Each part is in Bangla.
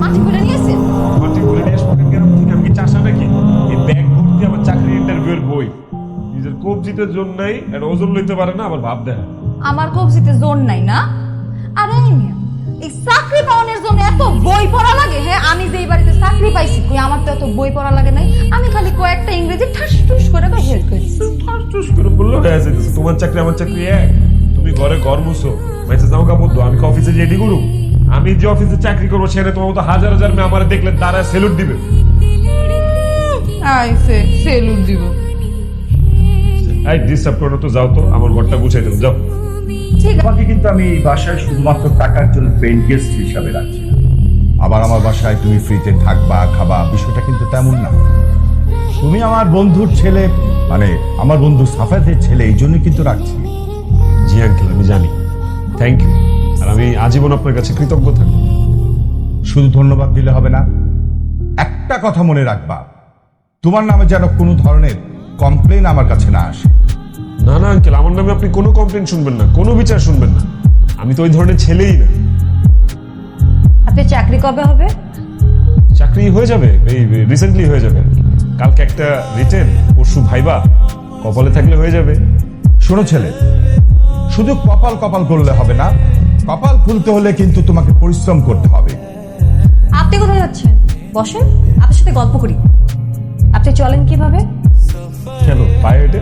মাটি করে নিয়েছে মাটি করে নিয়ে আসব কেন? থেকে আমি কি চাষা নাকি? এই ব্যাগ ভর্তি আমার চাকরি ইন্টারভিউয়ের বই। নিজের কবজিতের জন্যই একটা ওজন লইতে পারে না আবার ভাব দেখা আমার কবজিতে জোর নাই না? আরে মিয়া, এই চাকরি পাওয়ানোর জন্য এত বই পড়া লাগে? হ্যাঁ আমি যে এই বাড়িতে চাকরি পাইছি কই আমার তো এত বই পড়া লাগে নাই? আমি খালি কয়েকটা ইংরেজি ঠাস ঠুস করে তো হেল্প করেছি। ঠাস ঠুস করে বলল হয়ে তোমার চাকরি আমার চাকরি এক। তুমি ঘরে ঘর মুছো। মাইসে জামা কাপড় আমি অফিসে রেডি করু আমি যে অফিসে চাকরি করব সেখানে তোমার মতো হাজার হাজার মেয়ে আমার দেখলে তারা সেলুট দিবে। আইসে সেলুট দিব। এই ডিস্টার্ব করো তো যাও তো আমার ঘরটা দেবো যাও। ঠিক আছে। তোমাকে কিন্তু আমি এই বাসায় শুধুমাত্র টাকার জন্য গেস্ট হিসাবে রাখছি না। আবার আমার বাসায় তুমি ফ্রিতে থাকবা খাবা বিষয়টা কিন্তু তেমন না। তুমি আমার বন্ধুর ছেলে মানে আমার বন্ধু সাফাতের ছেলে এই জন্য কিন্তু রাখছি। জি আঙ্কেল আমি জানি। থ্যাংক ইউ আমি আজীবন আপনার কাছে কৃতজ্ঞ থাকব। শুধু ধন্যবাদ দিলে হবে না একটা কথা মনে রাখবা। তোমার নামে যেন কোনো ধরনের কমপ্লেন আমার কাছে না আসে। না না আঙ্কেল আমার নামে আপনি কোনো কমপ্লেন শুনবেন না কোনো বিচার শুনবেন না। আমি তো ওই ধরনের ছেলেই না। আপনি চাকরি কবে হবে? চাকরি হয়ে যাবে এই রিসেন্টলি হয়ে যাবে। কালকে একটা রিটেন পরশু ভাইবা কপালে থাকলে হয়ে যাবে। শোনো ছেলে শুধু কপাল কপাল করলে হবে না কপাল খুলতে হলে কিন্তু তোমাকে পরিশ্রম করতে হবে। আপনি কোথায় যাচ্ছেন? বসেন আপনার সাথে গল্প করি। আপনি চলেন কীভাবে? কেন পায়ে হেঁটে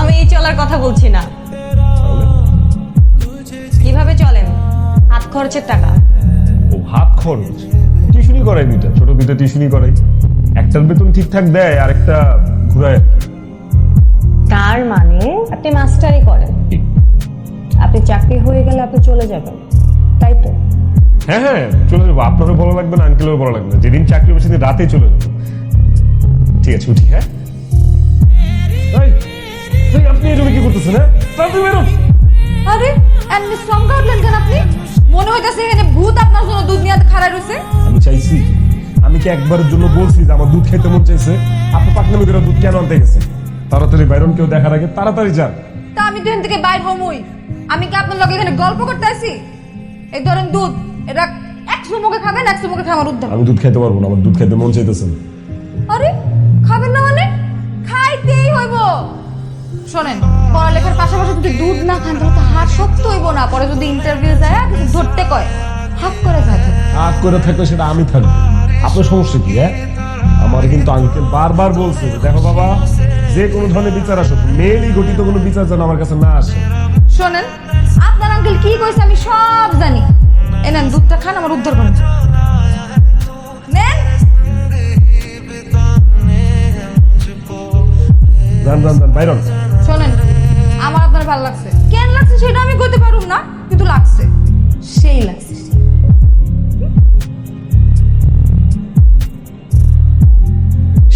আমি এই চলার কথা বলছি না। কীভাবে চলেন? হাত খরচের টাকা। ও হাত খরচ? টিউশনি করাই দুইটা ছোট বিটা টিউশনি করাই। একটার বেতন ঠিকঠাক দেয় আর একটা ঘুরায়। তার মানে আপনি মাস্টারি করেন। আপনি চাকরি হয়ে গেলে আপনি চলে যাবেন। তাই তো? হ্যাঁ হ্যাঁ চলে যাব। আপনারও ভালো লাগবে না আঙ্কেলেরও ভালো লাগবে না। যেদিন চাকরি হবে সেদিন রাতেই চলে যাব। ঠিক আছে উঠি হ্যাঁ? আপনি এরকম কি করতেছেন হ্যাঁ? তাড়াতাড়ি আরে এমনি শ্রমকা উঠলেন কেন আপনি? মনে হইতাছে এখানে ভূত আপনার জন্য দুধ নিয়ে খাড়া রয়েছে আমি চাইছি আমি কি একবারের জন্য বলছি যে আমার দুধ খেতে মন চাইছে? আপনি পাকনামি করে দুধ কেন আনতে গেছে তাড়াতাড়ি বাইরন কেউ দেখার আগে তাড়াতাড়ি যান। তা আমি তো এখান থেকে বাইর হমই। আমি কি আপনার লগে এখানে গল্প করতে আসি? এই ধরেন দুধ এটা একশো মুখে খাবেন একশো মুখে খাওয়ার উদ্যম আমি দুধ খেতে পারব না আমার দুধ খেতে মন চাইতেছে না। আরে খাবেন না মানে? খাইতেই হইব। শোনেন পড়ালেখার পাশাপাশি যদি দুধ না খান তাহলে তো হাত শক্ত হইব না। পরে যদি ইন্টারভিউ যায় কিছু ধরতে কয় হাত করে যাবে হাত করে থাকলে সেটা আমি থাকব। আপনার সমস্যা কি হ্যাঁ? আমার কিন্তু আঙ্কেল বারবার বলছে দেখো বাবা যে কোনো ধরনের বিচার আসুক মেয়েলি গঠিত কোনো বিচার যেন আমার কাছে না আসে। শোনেন আপনার আঙ্কেল কি কইছে আমি সব জানি। এ নেন দুধটা খান আমার উদ্ধার করুন। যান যান যান বাইরন শোনেন আমার আপনার ভালো লাগছে। কেন লাগছে সেটা আমি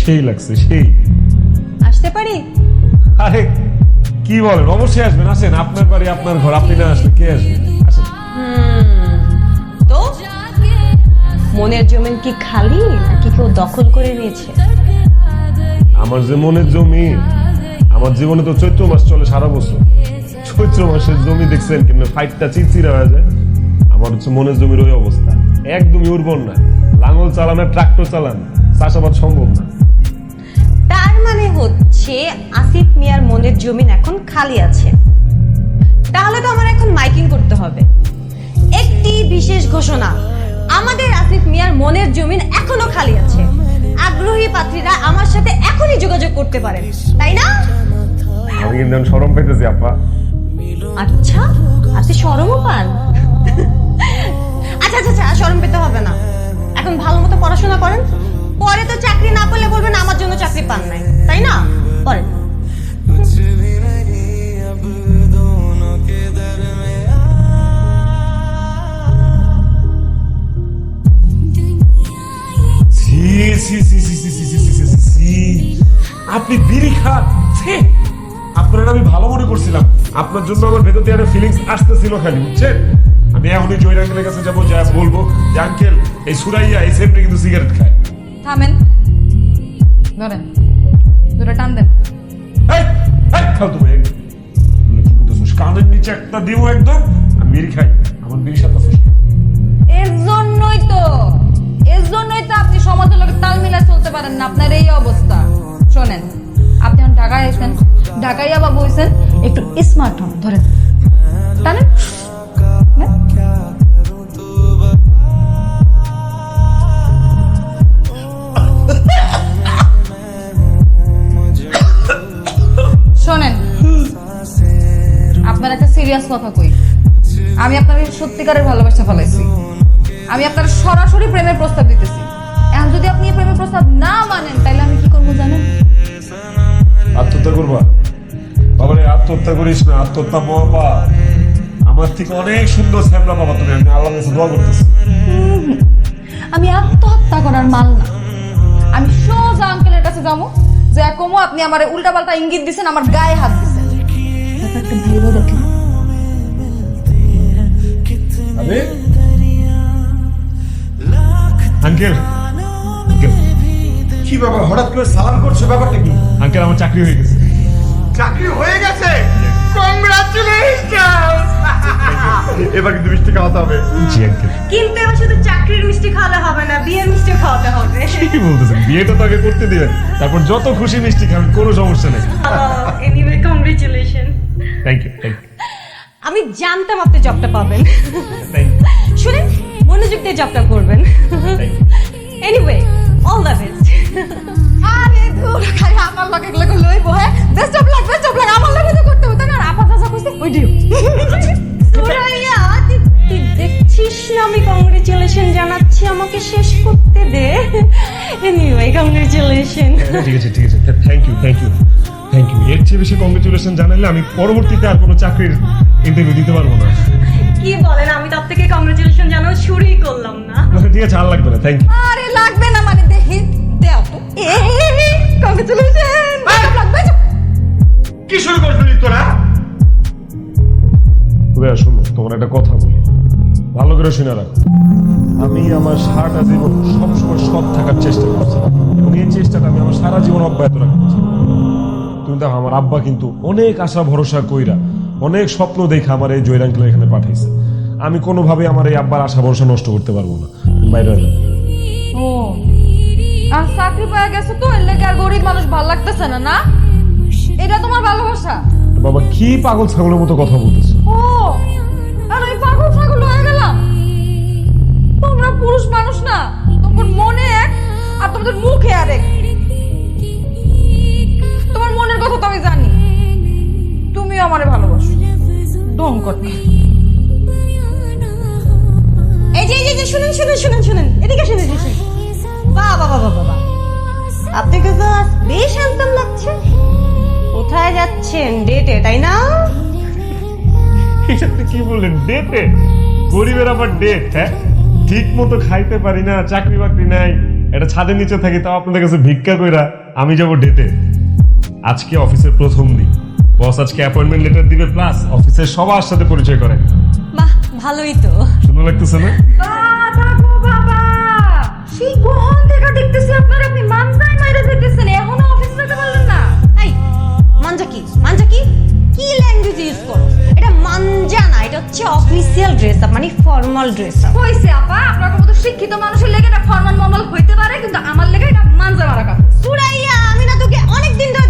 সেই লাগছে সেই। আসতে পারি? আরে কি বলেন? অবশ্যই আসবেন আসেন। আপনার বাড়ি আপনার ঘর আপনি না আসলে কে আসবে? আসেন। তো? মনের জমিন কি খালি নাকি কেউ দখল করে নিয়েছে? আমার যে মনের জমি আমার জীবনে তো চৈত্র মাস চলে সারা বছর। চৈত্র মাসের জমি দেখছেন কিন্তু ফাইটটা চিরচিরা হয়ে যায়। আমার হচ্ছে মনের জমির ওই অবস্থা। একদমই উর্বর না। লাঙল চালানো ট্রাক্টর চালান। চাষাবাদ সম্ভব না। হচ্ছে আসিফ মিয়ার মনের জমিন এখন খালি আছে। তাহলে তো আমার এখন মাইকিং করতে হবে। একটি বিশেষ ঘোষণা আমাদের আসিফ মিয়ার মনের জমিন এখনও খালি আছে। আগ্রহী পাত্রীরা আমার সাথে এখনই যোগাযোগ করতে পারেন তাই না? আমি কিন্তু সরম পেতেছি আপা আচ্ছা আপনি সরমও পান? আচ্ছা আচ্ছা আচ্ছা সরম পেতে হবে না। এখন ভালো মতো পড়াশোনা করেন। পরে তো চাকরি না পেলে বলবেন আমার জন্য চাকরি পান নাই। তাই না? বলেন। আপনি বিড়ি খান। আপনার আমি ভালো মনে করছিলাম। আপনার জন্য আমার ভেতর দিয়ে একটা ফিলিংস আসতেছিল খালি বুঝছেন? আমি এখনই জয়ের আঙ্কেলের কাছে যাব যা বলব। যে আঙ্কেল এই সুরাইয়া এই সেমটা কিন্তু সিগারেট খায়। থামেন। ধরেন। দুটো টান দেন। এই, এই, খাও তুমি এই। বলে, কি করতেছিস? কানের নিচে একটা দিব একদম আমি বিড়ি খাই। আমার বিড়ির সাথে জন্যই তো এর জন্যই তো আপনি সমাজের লোকের তাল মিলাই চলতে পারেন না। আপনার এই অবস্থা। শোনেন আপনি এখন ঢাকায় আইছেন ঢাকায় আবার বইছেন একটু স্মার্ট হন ধরেন। টানেন। কথা কই? আমি আপনার সত্যিকারের ভালোবাসা ফেলাইছি। আমি আপনার সরাসরি প্রেমের প্রস্তাব দিতেছি। এখন যদি আপনি প্রেমের প্রস্তাব না মানেন তাহলে আমি কি করব জানেন? আত্মহত্যা করবা? বাবারে আত্মহত্যা করিস না আত্মহত্যা মহাপা আমার থেকে অনেক সুন্দর স্যামরা বাবা তুমি আমি আল্লাহ কাছে দোয়া করতেছি। আমি আত্মহত্যা করার মাল না। আমি সোজা আঙ্কেলের কাছে যাব যে কমো আপনি আমার উল্টা পাল্টা ইঙ্গিত দিছেন আমার গায়ে হাত দিছেন। Uncle uncle. কি ব্যাপার? হঠাৎ করে সালাম করছ? ব্যাপারটা কি? আঙ্কেল আমার চাকরি হয়ে গেছে। চাকরি হয়ে গেছে? কংগ্রাচুলেশন এবার কিন্তু মিষ্টি খাওয়াতে হবে। জি আঙ্কেল। কিন্তু এবার শুধু চাকরির মিষ্টি খাওয়ালে হবে না বিয়ের মিষ্টি খাওয়াতে হবে। কি বলতেছেন? বিয়েটা তো আগে করতে দিবেন। তারপর যত খুশি মিষ্টি খাবেন কোনো সমস্যা নেই। Anyway congratulation thank you thank you আমি জানতাম আপনি জবটা পাবেন। শুনে মনোযোগ দিয়ে জবটা করবেন। এনিওয়ে অল দ্য বেস্ট আরে ধুর খালি আমার লগে এগুলো লইবো হ্যাঁ? Best of luck best of luck আমার লগে তো করতে হতো না আর আপা চাচা কইছে ওই দিও। সুরাইয়া তুই তুই দেখছিস না আমি কংগ্রেচুলেশন জানাচ্ছি আমাকে শেষ করতে দে। এনিওয়ে কংগ্রেচুলেশন ঠিক আছে ঠিক আছে। থ্যাংক ইউ থ্যাংক ইউ চেয়ে বেশি কংগ্রেচুলেশন জানালে আমি পরবর্তীতে আর কোনো চাকরির ইন্টারভিউ দিতে পারব না। কি বলেন আমি তার থেকে কংগ্রেচুলেশন জানাও শুরুই করলাম না। ঠিক আছে আর লাগবে না থ্যাংক ইউ আরে লাগবে না মানে দেখি দেও তো। এ কংগ্রেচুলেশন লাগবে। কি শুরু করছিলি তোরা? তবে শোনো তোমার একটা কথা বলি। ভালো করে শুনে রাখো। আমি আমার সারাটা জীবন সবসময় সৎ থাকার চেষ্টা করছি। এবং এই চেষ্টাটা আমি আমার সারা জীবন অব্যাহত রাখতে তুমি দেখো আমার আব্বা কিন্তু অনেক আশা ভরসা কইরা অনেক স্বপ্ন দেখে আমার এই জয়রাঙ্কেল এখানে পাঠাইছে। আমি কোনোভাবে আমার এই আব্বার আশা ভরসা নষ্ট করতে পারব না। বাইরে ও। আর চাকরি পাওয়া গেছে তো এর লেগে আর গরিব মানুষ ভালো লাগতেছে না না? এটা তোমার ভালোবাসা? বাবা কি পাগল ছাগলের মতো কথা বলতেছো? ও আর আমি পাগল ছাগল হয়ে গেলাম? তোমরা পুরুষ মানুষ না তোমার মনে এক আর তোমাদের মুখে আরেক। কথা তো আমি জানি। তুমিও আমারে ভালোবাসো। ডং করতে কোথায় যাচ্ছেন? ডেটে তাই না? কি বললেন? গরিবের আবার ডেট হ্যাঁ? ঠিক মতো খাইতে পারি না, চাকরি বাকরি নাই। এটা ছাদের নিচে থাকি, তাও আপনাদের কাছে ভিক্ষা কইরা আমি যাব ডেটে আজকে অফিসের প্রথম দিন। বস আজকে অ্যাপয়েন্টমেন্ট লেটার দিবে প্লাস অফিসের সবার সাথে পরিচয় করে। বাহ ভালোই তো। সুন্দর লাগতেছে না? বাবা গো বাবা। সেই কখন থেকে দেখতেছি আপনার আপনি মানজাই মাইরে দেখতেছেন এখনও অফিসে যেতে পারলেন না। এই মাঞ্জা কি? মাঞ্জা কি? কি ল্যাঙ্গুয়েজ ইউজ করো? এটা মাঞ্জা না এটা হচ্ছে অফিসিয়াল ড্রেস আপ মানে ফর্মাল ড্রেস আপ হইছে আপা আপনার মতো শিক্ষিত মানুষের লেগে এটা ফরমান মমল হইতে পারে কিন্তু আমার লেগে এটা মানজা মারা কথা সুরাইয়া আমি না তোকে অনেক দিন ধরে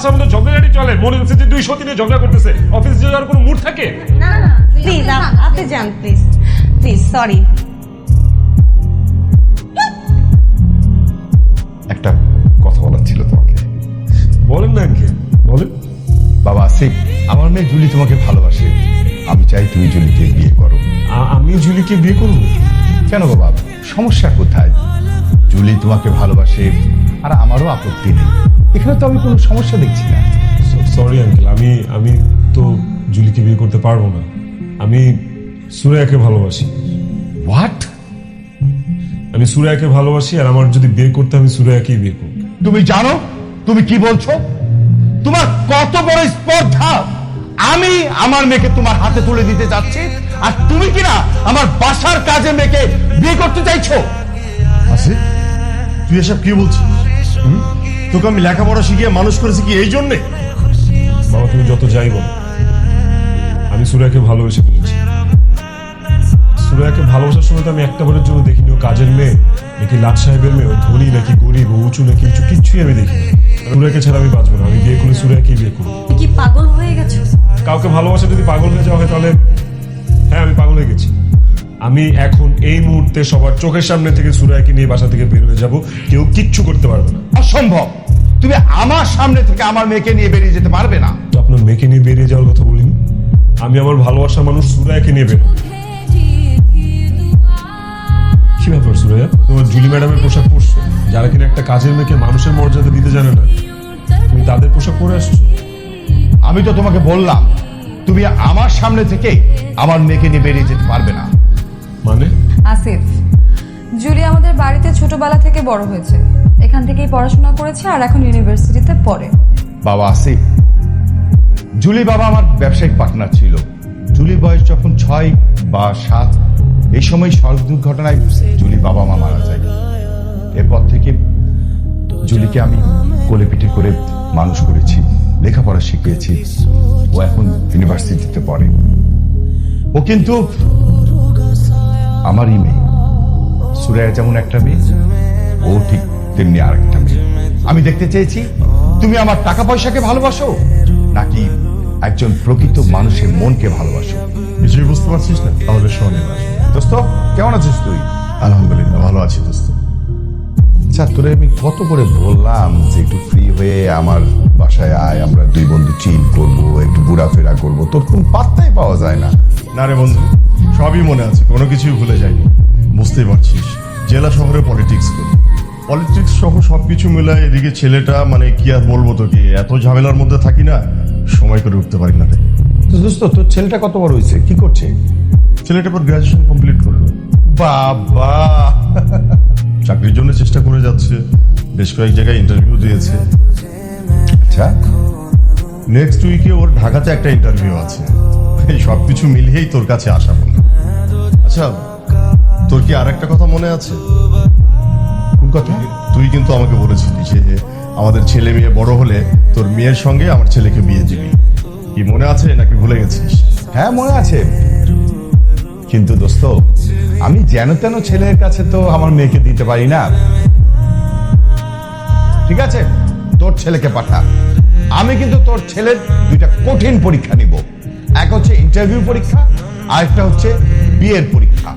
বাসার মধ্যে ঝগড়াঝাটি চলে। মনে হচ্ছে যে দুই সতীনে ঝগড়া করতেছে। অফিসে যাওয়ার কোনো মুড থাকে? না প্লিজ আপনি যান প্লিজ প্লিজ সরি একটা কথা বলার ছিল তোমাকে। বলেন না আঙ্কেল। বলেন। বাবা আসিফ আমার মেয়ে জুলি তোমাকে ভালোবাসে। আমি চাই তুমি জুলিকে বিয়ে করো। আমি জুলিকে বিয়ে করব? কেন বাবা? সমস্যা কোথায়? জুলি তোমাকে ভালোবাসে আর আমারও আপত্তি নেই। এখানে তো আমি কোনো সমস্যা দেখছি না। সরি আঙ্কেল আমি আমি তো জুলিকে বিয়ে করতে পারব না। আমি সুরায়াকে ভালোবাসি। হোয়াট আমি সুরায়াকে ভালোবাসি আর আমার যদি বিয়ে করতে আমি সুরায়াকেই বিয়ে করব। তুমি জানো? তুমি কি বলছো? তোমার কত বড় স্পর্ধা! আমি আমার মেয়েকে তোমার হাতে তুলে দিতে যাচ্ছি আর তুমি কিনা আমার বাসার কাজে মেয়েকে বিয়ে করতে চাইছো? আসিফ তুই এসব কি বলছিস? তোকে আমি লেখাপড়া শিখিয়ে মানুষ করেছি কি এই জন্যে? বাবা তুমি যত যাই বলো। আমি সুরাকে ভালোবেসে ফেলেছি। সুরাকে ভালোবাসার সময় তো আমি একটা বারের জন্য দেখিনি। ও কাজের মেয়ে নাকি লাট সাহেবের মেয়ে ও ধনী নাকি গরিব ও উঁচু নাকি উঁচু কিচ্ছুই আমি দেখিনি। সুরাকে ছাড়া আমি বাঁচবো না। আমি বিয়ে করে সুরাকেই বিয়ে করব। কি পাগল হয়ে গেছো? কাউকে ভালোবাসা যদি পাগল হয়ে যাওয়া হয় তাহলে হ্যাঁ আমি পাগল হয়ে গেছি। আমি এখন এই মুহূর্তে সবার চোখের সামনে থেকে সুরাইকে নিয়ে বাসা থেকে বের হয়ে যাব। কেউ কিচ্ছু করতে পারবে না। অসম্ভব! তুমি আমার সামনে থেকে আমার মেয়েকে নিয়ে বেরিয়ে যেতে পারবে না। তো আপনার মেয়েকে নিয়ে বেরিয়ে যাওয়ার কথা বলিনি? আমি আমার ভালোবাসার মানুষ সুরাইকে নিয়ে বের কি ব্যাপার সুরাইয়া? তোমার জুলি ম্যাডামের পোশাক পরছো? যারা কিনা একটা কাজের মেয়েকে মানুষের মর্যাদা দিতে জানে না। তুমি তাদের পোশাক পরে আসছো? আমি তো তোমাকে বললাম তুমি আমার সামনে থেকে আমার মেয়েকে নিয়ে বেরিয়ে যেতে পারবে না। মানে? আসিফ জুলি আমাদের বাড়িতে ছোটবেলা থেকে বড় হয়েছে। এখান থেকেই পড়াশোনা করেছে আর এখন ইউনিভার্সিটিতে পড়ে। বাবা আসিফ জুলি বাবা আমার ব্যবসায়িক পার্টনার ছিল। জুলি বয়স যখন ছয় বা সাত এই সময় সড়ক দুর্ঘটনায় জুলি বাবা মা মারা যায়। এরপর থেকে জুলিকে আমি কোলে পিঠে করে মানুষ করেছি লেখাপড়া শিখিয়েছি। ও এখন ইউনিভার্সিটিতে পড়ে। ও কিন্তু আমারই মেয়ে। সুরায়া যেমন একটা মেয়ে ও ঠিক তেমনি আর একটা মেয়ে। আমি দেখতে চেয়েছি তুমি আমার টাকা পয়সাকে ভালোবাসো? নাকি একজন প্রকৃত মানুষের মনকে ভালোবাসো? কিছুই বুঝতে পারছিস না? তাহলে শোন এবার। দোস্ত কেমন আছিস তুই? আলহামদুলিল্লাহ ভালো আছি দোস্ত। আচ্ছা তোরে আমি কত করে বললাম যে একটু ফ্রি হয়ে আমার বাসায় আয় আমরা দুই বন্ধু চিল করব একটু ঘোরাফেরা করব। তোর কোন পাত্তাই পাওয়া যায় না। না রে বন্ধু সবই মনে আছে কোনো কিছুই ভুলে যায়নি বুঝতেই পারছিস জেলা শহরে পলিটিক্স করি। পলিটিক্স সহ সবকিছু মিলায় এদিকে ছেলেটা মানে কি আর বলব তোকে এত ঝামেলার মধ্যে থাকি না সময় করে উঠতে পারি না রে। তো দোস্ত তোর ছেলেটা কত বড় হয়েছে? কি করছে? ছেলেটা পর গ্রাজুয়েশন কমপ্লিট করল। বাবা! চাকরির জন্য চেষ্টা করে যাচ্ছে বেশ কয়েক জায়গায় ইন্টারভিউ দিয়েছে। আচ্ছা নেক্সট উইকে ওর ঢাকাতে একটা ইন্টারভিউ আছে। এই সব কিছু মিলিয়েই তোর কাছে আসা বন্ধু আচ্ছা তোর কি আর একটা কথা মনে আছে? কোন কথা? তুই কিন্তু আমাকে বলেছিলি যে আমাদের ছেলে মেয়ে বড় হলে তোর মেয়ের সঙ্গে আমার ছেলেকে বিয়ে দিবি। কি মনে আছে নাকি ভুলে গেছিস? হ্যাঁ মনে আছে। কিন্তু দোস্ত আমি যেন তেন ছেলের কাছে তো আমার মেয়েকে দিতে পারি না। ঠিক আছে? তোর ছেলেকে পাঠা। আমি কিন্তু তোর ছেলের দুইটা কঠিন পরীক্ষা নিব। এক হচ্ছে ইন্টারভিউ পরীক্ষা আর একটা হচ্ছে বিয়ের পরীক্ষা।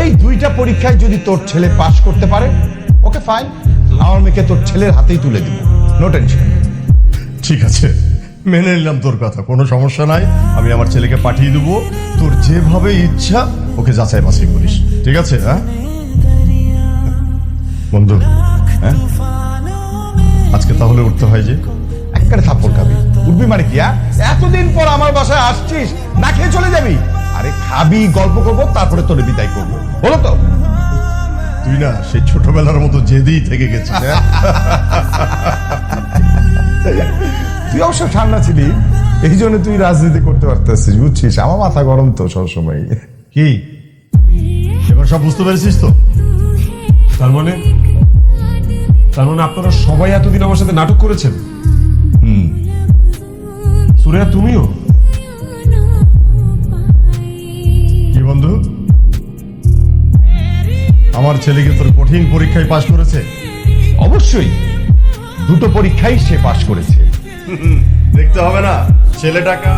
এই দুইটা পরীক্ষায় যদি তোর ছেলে পাশ করতে পারে, ওকে ফাইন আমার মেয়েকে তোর ছেলের হাতেই তুলে দিব। নো টেনশন ঠিক আছে। মেনে নিলাম তোর কথা, কোনো সমস্যা নাই, আমি আমার ছেলেকে পাঠিয়ে দেবো। তোর যেভাবে ইচ্ছা, ওকে যাচাই বাছাই করিস, ঠিক আছে হ্যাঁ? বন্ধু হ্যাঁ? আজকে তাহলে উঠতে হয় যে, একবারে থাপ্পড় খাবি। উঠবি মানে কি হ্যাঁ? এতদিন পর আমার বাসায় আসছিস, না খেয়ে চলে যাবি? আরে খাবি, গল্প করব, তারপরে তোর বিদায় করব। বলো তো? তুই না সেই ছোটবেলার মতো জেদেই থেকে গেছিস হ্যাঁ? তুই অবশ্য ঠান্ডা ছিলি এই জন্য তুই রাজনীতি করতে পারতেছিস বুঝছিস? আমার মাথা গরম তো সবসময়। কি? এবার সব বুঝতে পেরেছিস তো? তার মানে? তার মানে আপনারা সবাই এতদিন আমার সাথে নাটক করেছেন? হুম। সুরেয়া তুমিও? কি বন্ধু? আমার ছেলেকে তোর কঠিন পরীক্ষায় পাশ করেছে? অবশ্যই। দুটো পরীক্ষাই সে পাশ করেছে। দেখতে হবে না ছেলেটাকে